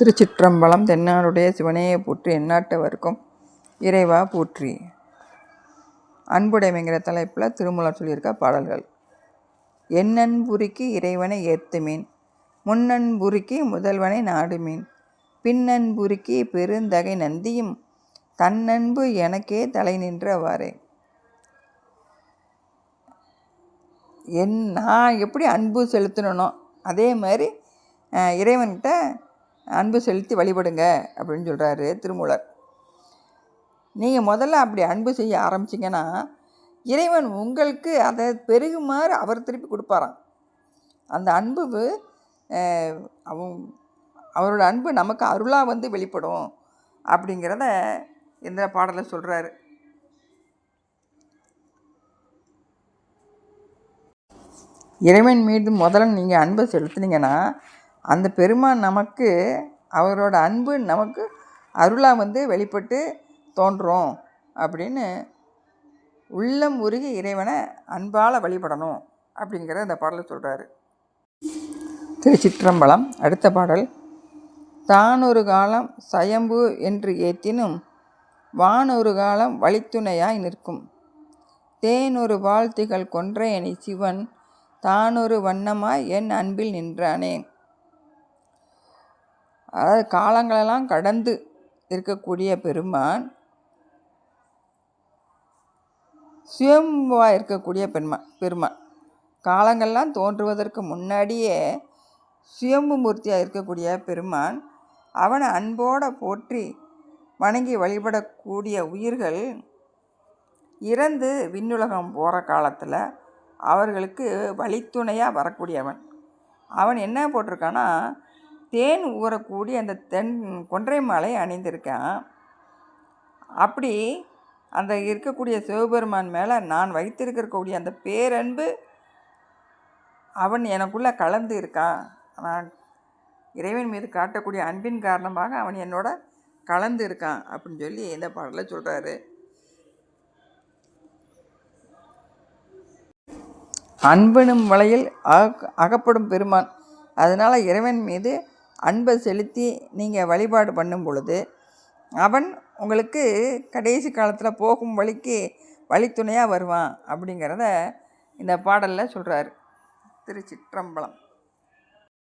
திருச்சிற்றம்பலம் தென்னாருடைய சிவனையை போற்றி எந்நாட்டவர்க்கும் இறைவா போற்றி. அன்புடைமைங்கிற தலைப்பில் திருமூலம் சொல்லியிருக்க பாடல்கள். என்னன்புரிக்கு இறைவனை ஏத்துமீன் முன்னன்புரிக்கு முதல்வனை நாடுமீன் பின்னன்புரிக்கு பெருந்தகை நந்தியும் தன்னன்பு எனக்கே தலை நின்றவாறே. என் நான் எப்படி அன்பு செலுத்தணும் அதே மாதிரி இறைவன்கிட்ட அன்பு செலுத்தி வழிபடுங்க அப்படின்னு சொல்கிறாரு திருமூலர். நீங்கள் முதல்ல அப்படி அன்பு செய்ய ஆரம்பிச்சிங்கன்னா இறைவன் உங்களுக்கு அதை பெருகுமாறு அவர் திருப்பி கொடுப்பாராம். அந்த அன்பு அவன் அவரோட அன்பு நமக்கு அருளாக வந்து வெளிப்படும் அப்படிங்கிறத இந்த பாடலில் சொல்கிறாரு இறைவன் மீது முதல்ல நீங்கள் அன்பை செலுத்துனீங்கன்னா அந்த பெருமான் நமக்கு அவரோட அன்பு நமக்கு அருளாக வந்து வெளிப்பட்டு தோன்றும் அப்படின்னு உள்ளம் உருகி இறைவனை அன்பால் வழிபடணும் அப்படிங்கிற அந்த பாடலை சொல்கிறாரு திருச்சிற்றம்பலம் அடுத்த பாடல். தானொரு காலம் சயம்பு என்று ஏத்தினும் வானொரு காலம் வழித்துணையாய் நிற்கும். தேனொரு வாழ்த்துகள் கொன்றையணி சிவன் தானொரு வண்ணமாய் என் அன்பில் நின்றானே. அதாவது காலங்களெல்லாம் கடந்து இருக்கக்கூடிய பெருமான் சுயம்புவாக இருக்கக்கூடிய பெருமான் பெருமான். காலங்கள்லாம் தோன்றுவதற்கு முன்னாடியே சுயம்பு மூர்த்தியாக இருக்கக்கூடிய பெருமான் அவனை அன்போடு போற்றி வணங்கி வழிபடக்கூடிய உயிர்கள் இறந்து விண்ணுலகம் போகிற காலத்தில் அவர்களுக்கு வழித்துணையாக வரக்கூடியவன். அவன் என்ன போட்டிருக்கான்னா தேன் ஊறக்கூடிய அந்த தென் கொன்றை மாலை அணிந்திருக்கான். அப்படி அந்த இருக்கக்கூடிய சிவபெருமான் மேலே நான் வைத்திருக்கக்கூடிய அந்த பேரன்பு அவன் எனக்குள்ளே கலந்து இருக்கான். நான் இறைவன் மீது காட்டக்கூடிய அன்பின் காரணமாக அவன் என்னோட கலந்து இருக்கான் அப்படின்னு சொல்லி இந்த பாடலில் சொல்கிறாரு அன்பனும் வலையில் அக அகப்படும் பெருமான். அதனால் இறைவன் மீது அன்பை செலுத்தி நீங்கள் வழிபாடு பண்ணும் பொழுது அவன் உங்களுக்கு கடைசி காலத்தில் போகும் வழிக்கு வழித்துணையாக வருவான் அப்படிங்கிறத இந்த பாடலில் சொல்கிறார் திருச்சிற்றம்பலம்.